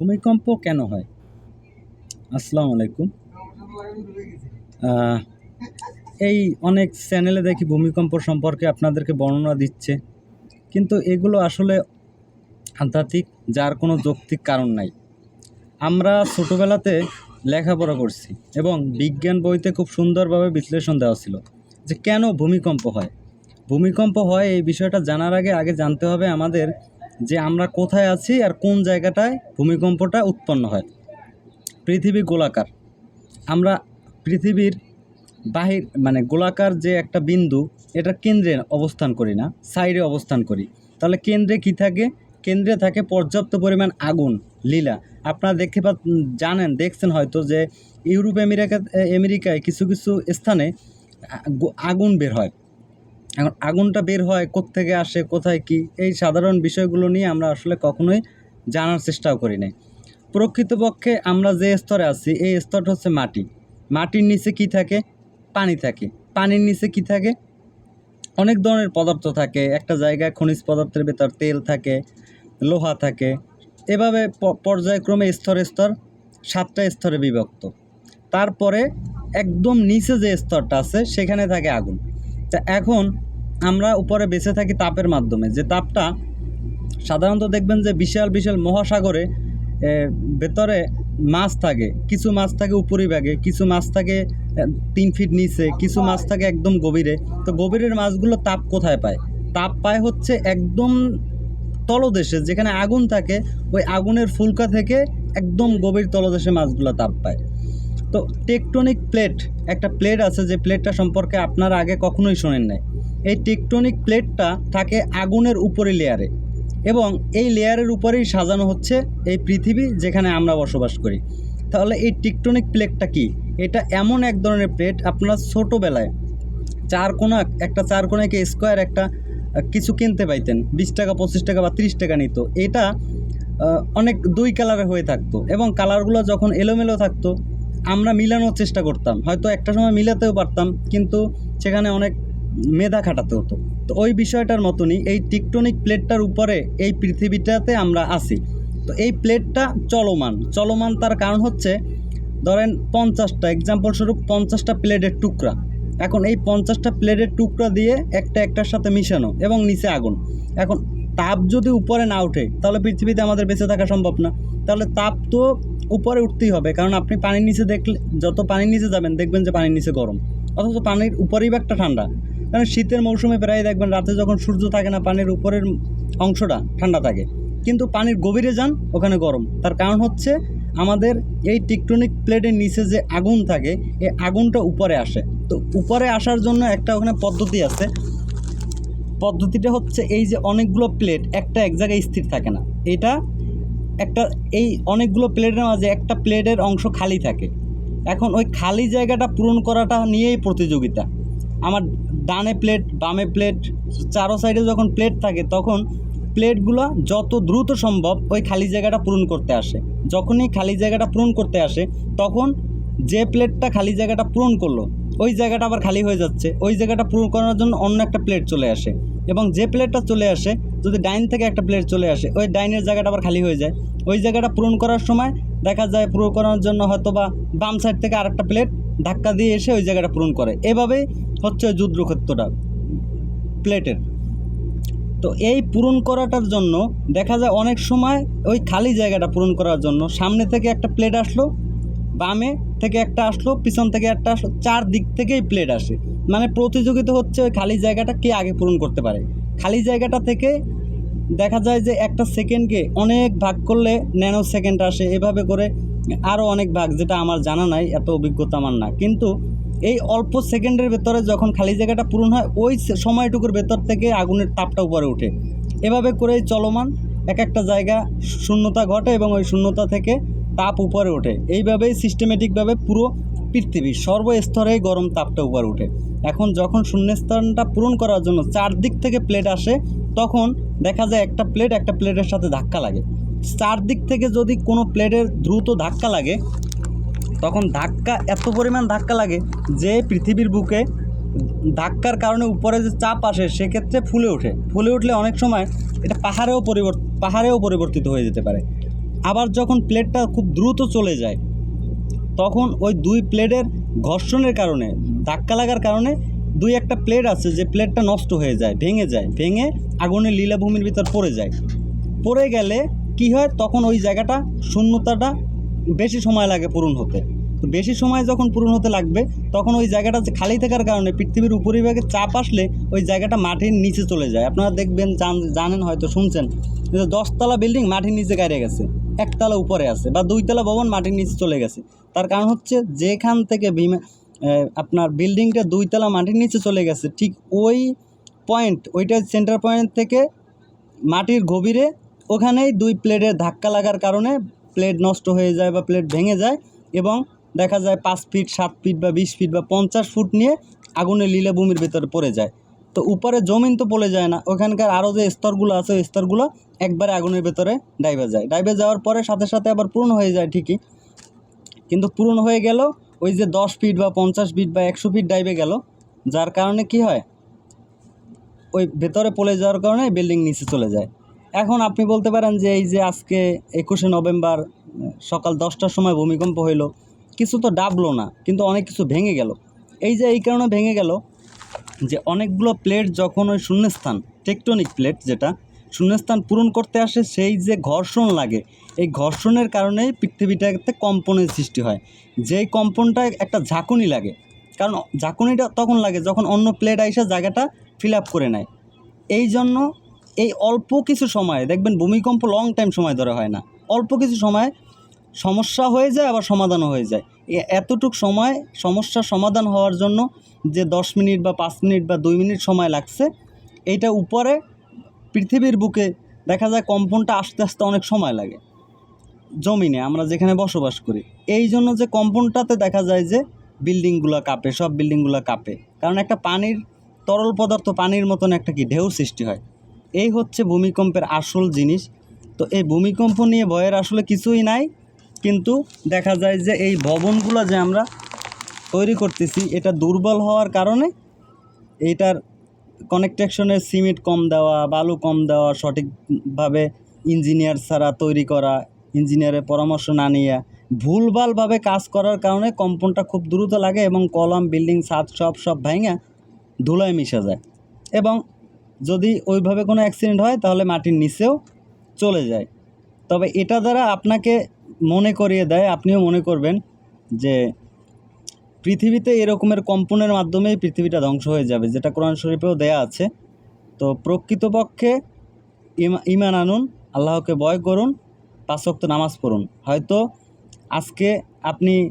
ভূমিকম্প কেন হয়? আসসালামু আলাইকুম। এই অনেক চ্যানেলে দেখি ভূমিকম্প সম্পর্কে আপনাদেরকে বর্ণনা দিচ্ছে। কিন্তু এগুলো আসলে আধ্যাত্মিক, যার কোনো যৌক্তিক কারণ নাই। আমরা ছোটোবেলাতে লেখাপড়া করছি এবং বিজ্ঞান বইতে খুব সুন্দরভাবে বিশ্লেষণ দেওয়া ছিল যে কেন ভূমিকম্প হয়। ভূমিকম্প হয় এই বিষয়টা জানার আগে আগে জানতে হবে আমাদের যে আমরা কোথায় আছি আর কোন জায়গাটায় ভূমিকম্পটা উৎপন্ন হয়। পৃথিবী গোলাকার। আমরা পৃথিবীর বাহির মানে গোলাকার যে একটা বিন্দু, এটা কেন্দ্রে অবস্থান করি না, সাইডে অবস্থান করি। তাহলে কেন্দ্রে কি থাকে? কেন্দ্রে থাকে পর্যাপ্ত পরিমাণ আগুন, লীলা। আপনারা দেখতে পা জানেন, দেখছেন হয়তো যে ইউরোপ, আমেরিকা আমেরিকায় কিছু কিছু স্থানে আগুন বের হয়। এখন আগুনটা বের হয় কোত্থেকে আসে, কোথায় কি, এই সাধারণ বিষয়গুলো নিয়ে আমরা আসলে কখনোই জানার চেষ্টাও করি নাই। প্রকৃতপক্ষে আমরা যে স্তরে আছি, এই স্তরটা হচ্ছে মাটি। মাটির নিচে কি থাকে? পানি থাকে। পানির নিচে কি থাকে? অনেক ধরনের পদার্থ থাকে। একটা জায়গায় খনিজ পদার্থের ভেতর তেল থাকে, লোহা থাকে। এভাবে পর্যায়ক্রমে স্তরে, স্তর, সাতটা স্তরে বিভক্ত। তারপরে একদম নিচে যে স্তরটা আছে, সেখানে থাকে আগুন। তা এখন আমরা উপরে বেঁচে থাকি তাপের মাধ্যমে। যে তাপটা সাধারণত দেখবেন যে বিশাল বিশাল মহাসাগরে ভেতরে মাছ থাকে। কিছু মাছ থাকে উপরিভাগে, কিছু মাছ থাকে তিন ফিট নিচে, কিছু মাছ থাকে একদম গভীরে। তো গভীরের মাছগুলো তাপ কোথায় পায়? তাপ পায় হচ্ছে একদম তলদেশে, যেখানে আগুন থাকে, ওই আগুনের ফুলকা থেকে একদম গভীর তলদেশে মাছগুলো তাপ পায়। তো টেকটনিক প্লেট, একটা প্লেট আছে যে প্লেটটা সম্পর্কে আপনারা আগে কখনোই শোনেন নাই। এই টেকটনিক প্লেটটা থাকে আগুনের উপরে লেয়ারে এবং এই লেয়ারের উপরেই সাজানো হচ্ছে এই পৃথিবী যেখানে আমরা বসবাস করি। তাহলে এই টেকটনিক প্লেটটা কি? এটা এমন এক ধরনের প্লেট, আপনারা ছোটোবেলায় চার কোনা, একটা চার কোনাকে স্কোয়ার, একটা কিছু কিনতে পাইতেন, বিশ টাকা, পঁচিশ টাকা বা ত্রিশ টাকা নিত। এটা অনেক দুই কালারে হয়ে থাকতো এবং কালারগুলো যখন এলোমেলো থাকতো আমরা মিলানোর চেষ্টা করতাম। হয়তো একটা সময় মিলাতেও পারতাম, কিন্তু সেখানে অনেক মেধা খাটাতে হতো। তো ওই বিষয়টার মতনই এই টিকটনিক প্লেটটার উপরে এই পৃথিবীটাতে আমরা আছি। তো এই প্লেটটা চলমান। চলমান তার কারণ হচ্ছে, ধরেন পঞ্চাশটা এক্সাম্পল স্বরূপ পঞ্চাশটা প্লেটের টুকরা। এখন এই পঞ্চাশটা প্লেটের টুকরা দিয়ে একটা একটার সাথে মিশানো এবং নিচে আগুন। এখন তাপ যদি উপরে না ওঠে, তাহলে পৃথিবীতে আমাদের বেঁচে থাকা সম্ভব না। তাহলে তাপ তো উপরে উঠতেই হবে, কারণ আপনি পানির নিচে দেখলে, যত পানির নিচে যাবেন, দেখবেন যে পানির নিচে গরম। অথচ পানির উপরেই বা একটা ঠান্ডা। কারণ শীতের মৌসুমে প্রায় দেখবেন রাতে যখন সূর্য থাকে না, পানির উপরের অংশটা ঠান্ডা থাকে। কিন্তু পানির গভীরে যান, ওখানে গরম। তার কারণ হচ্ছে আমাদের এই টিকটনিক প্লেটের নিচে যে আগুন থাকে, এই আগুনটা উপরে আসে। তো উপরে আসার জন্য একটা ওখানে পদ্ধতি আছে। পদ্ধতিটা হচ্ছে এই যে অনেকগুলো প্লেট একটা এক জায়গায় স্থির থাকে না। এটা একটা এই অনেকগুলো প্লেটের মাঝে একটা প্লেটের অংশ খালি থাকে। এখন ওই খালি জায়গাটা পূরণ করাটা নিয়েই প্রতিযোগিতা। আমার ডানে প্লেট বামে প্লেট চারো সাইডে যখন প্লেট থাকে, তখন প্লেটগুলো যত দ্রুত সম্ভব ওই খালি জায়গাটা পূরণ করতে আসে। যখনই খালি জায়গাটা পূরণ করতে আসে, তখন যে প্লেটটা খালি জায়গাটা পূরণ করল ওই জায়গাটা আবার খালি হয়ে যাচ্ছে। ওই জায়গাটা পূরণ করার জন্য অন্য একটা প্লেট চলে আসে। এবং যে প্লেটটা চলে আসে, যদি ডাইন থেকে একটা প্লেট চলে আসে, ওই ডাইনের জায়গাটা আবার খালি হয়ে যায়। ওই জায়গাটা পূরণ করার সময় দেখা যায় পূরণ করার জন্য হয়তো বা বাম সাইড থেকে আরেকটা প্লেট ধাক্কা দিয়ে এসে ওই জায়গাটা পূরণ করে। এভাবেই হচ্ছে যুদ্ধক্ষেত্রটা প্লেটের তো এই পূরণ করাটার জন্য দেখা যায় অনেক সময় ওই খালি জায়গাটা পূরণ করার জন্য সামনে থেকে একটা প্লেট আসলো বামে থেকে একটা আসলো, পিছন থেকে একটা আসলো, চার দিক থেকেই প্লেট আসে। মানে প্রতিযোগিতা হচ্ছে ওই খালি জায়গাটা কে আগে পূরণ করতে পারে? খালি জায়গাটা থেকে দেখা যায় যে একটা সেকেন্ডকে অনেক ভাগ করলে ন্যানো সেকেন্ড আসে। এভাবে করে আরও অনেক ভাগ, যেটা আমার জানা নাই, এত অভিজ্ঞতা আমার না। কিন্তু এই অল্প সেকেন্ডের ভেতরে যখন খালি জায়গাটা পূরণ হয়, ওই সময়টুকুর ভেতর থেকে আগুনের তাপটা উপরে ওঠে। এভাবে করেই চলমান এক একটা জায়গা শূন্যতা ঘটে এবং ওই শূন্যতা থেকে তাপ উপরে ওঠে। এইভাবেই সিস্টেমেটিকভাবে পুরো পৃথিবী সর্বস্তরেই গরম তাপটা উপরে ওঠে। এখন যখন শূন্যস্থানটা পূরণ করার জন্য চারদিক থেকে প্লেট আসে, তখন দেখা যায় একটা প্লেট একটা প্লেটের সাথে ধাক্কা লাগে। চারদিক থেকে যদি কোনো প্লেটের দ্রুত ধাক্কা লাগে, তখন ধাক্কা এত পরিমাণ ধাক্কা লাগে যে পৃথিবীর বুকে ধাক্কার কারণে উপরে যে চাপ আসে, সেক্ষেত্রে ফুলে ওঠে। ফুলে উঠলে অনেক সময় এটা পাহাড়েও পরিবর্ত, পাহাড়েও পরিবর্তিত হয়ে যেতে পারে। আবার যখন প্লেটটা খুব দ্রুত চলে যায়, তখন ওই দুই প্লেটের ঘর্ষণের কারণে, ধাক্কা লাগার কারণে দুই একটা প্লেট আছে যে প্লেটটা নষ্ট হয়ে যায়, ভেঙে যায়, ভেঙে আগুনের লীলাভূমির ভিতর পড়ে যায়। পড়ে গেলে কি হয়? তখন ওই জায়গাটা শূন্যতাটা বেশি সময় লাগে পূরণ হতে। তো বেশি সময় যখন পূরণ হতে লাগবে, তখন ওই জায়গাটা খালি থাকার কারণে পৃথিবীর উপরিভাগে চাপ আসলে ওই জায়গাটা মাটির নিচে চলে যায়। আপনারা দেখবেন, জান- জানেন হয়তো, শুনছেন। যে দশতলা বিল্ডিং মাটির নিচে গাড়িয়ে গেছে, একতলা উপরে আছে বা দুইতলা ভবন মাটির নিচে চলে গেছে। তার কারণ হচ্ছে যেখান থেকে বিমা আপনার বিল্ডিংটা দুইতলা মাটির নিচে চলে গেছে, ঠিক ওই পয়েন্ট ওইটা সেন্টার পয়েন্ট থেকে মাটির গভীরে ওখানেই দুই প্লেটের ধাক্কা লাগার কারণে প্লেট নষ্ট হয়ে যায় বা প্লেট ভেঙে যায় এবং দেখা যায় পাঁচ ফিট সাত ফিট বা বিশ ফিট বা পঞ্চাশ ফুট নিয়ে আগুনের লীলাভূমির ভেতরে পড়ে যায়। তো উপরে জমিন তো পড়ে যায় না, ওখানকার আরও যে স্তরগুলো আছে, ওই স্তরগুলো একবারে আগুনের ভেতরে ডাইবে যায়। ডাইবে যাওয়ার পরে সাথে সাথে আবার পূর্ণ হয়ে যায় ঠিকই, কিন্তু পূরণ হয়ে গেল ওই যে দশ ফিট বা পঞ্চাশ ফিট বা একশো ফিট ডাইবে গেল, যার কারণে কি হয়? ওই ভেতরে পড়ে যাওয়ার কারণে বিল্ডিং নিচে চলে যায়। এখন আপনি বলতে পারেন যে এই যে আজকে একুশে নভেম্বর, সকাল দশটার সময় ভূমিকম্প হইল কিছু তো ডাবলো না, কিন্তু অনেক কিছু ভেঙে গেল। এই যে এই কারণে ভেঙে গেল যে অনেকগুলো প্লেট যখন ওই শূন্যস্থান টেকটনিক প্লেট যেটা, শূন্যস্থান পূরণ করতে আসে সেই যে ঘর্ষণ লাগে, এই ঘর্ষণের কারণেই পৃথিবীটাতে কম্পনের সৃষ্টি হয়। যেই কম্পনটায় একটা ঝাঁকুনি লাগে, কারণ ঝাঁকুনিটা তখন লাগে যখন অন্য প্লেট আইসা জায়গাটা ফিল আপ করে নেয়। এই জন্য এই অল্প কিছু সময়ে, দেখবেন ভূমিকম্প লং টাইম সময় ধরে হয় না, অল্প কিছু সময় সমস্যা হয়ে যায়, আবার সমাধানও হয়ে যায়। এতটুক সময় সমস্যার সমাধান হওয়ার জন্য যে দশ মিনিট বা পাঁচ মিনিট বা দুই মিনিট সময় লাগছে, এইটা উপরে পৃথিবীর বুকে দেখা যায় কম্পনটা আস্তে আস্তে অনেক সময় লাগে। জমিনে আমরা যেখানে বসবাস করি, এই জন্য যে কম্পনটাতে দেখা যায় যে বিল্ডিংগুলো কাঁপে, সব বিল্ডিংগুলো কাঁপে। কারণ একটা পানির, তরল পদার্থ পানির মতন একটা কি, ঢেউ সৃষ্টি হয়। এই হচ্ছে ভূমিকম্পের আসল জিনিস। তো এই ভূমিকম্প নিয়ে ভয়ের আসলে কিছুই নাই। কিন্তু দেখা যায় যে এই ভবনগুলো যে আমরা তৈরি করতেছি, এটা দুর্বল হওয়ার কারণে এইটার কনেকট্রাকশনের সিমেন্ট কম দেওয়া, বালু কম দেওয়া, সঠিকভাবে ইঞ্জিনিয়ার ছাড়া তৈরি করা ইঞ্জিনিয়ারের পরামর্শ না নিয়ে ভুলভালভাবে কাজ করার কারণে কম্পনটা খুব দ্রুত লাগে এবং কলম, বিল্ডিং, ছাদ সব সব ভেঙে ধুলায় মিশে যায়। এবং যদি ওইভাবে কোনো অ্যাক্সিডেন্ট হয়, তাহলে মাটির নিচেও চলে যায়। তবে এটা দ্বারা আপনাকে মনে করিয়ে দেয়, আপনিও মনে করবেন যে পৃথিবীতে এরকমের কম্পনের মাধ্যমেই পৃথিবীটা ধ্বংস হয়ে যাবে, যেটা কোরআন শরীফেও দেয়া আছে। তো প্রকৃতপক্ষে ইমা- ইমান আনুন, আল্লাহকে ভয় করুন পাঁচক্ত নামাজ পড়ুন। হয়তো আজকে আপনি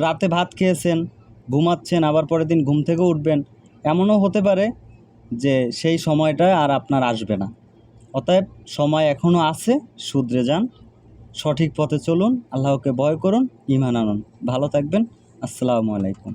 রাতে ভাত খেয়েছেন, ঘুমাচ্ছেন, আবার পরের দিন ঘুম থেকে উঠবেন, এমনও হতে পারে যে সেই সময়টা আর আপনার আসবে না। অতএব সময় এখনও আছে, শুধরে যান। সঠিক পথে চলুন আল্লাহকে ভয় করুন ইমান আনুন। ভালো থাকবেন আসসালামু আলাইকুম।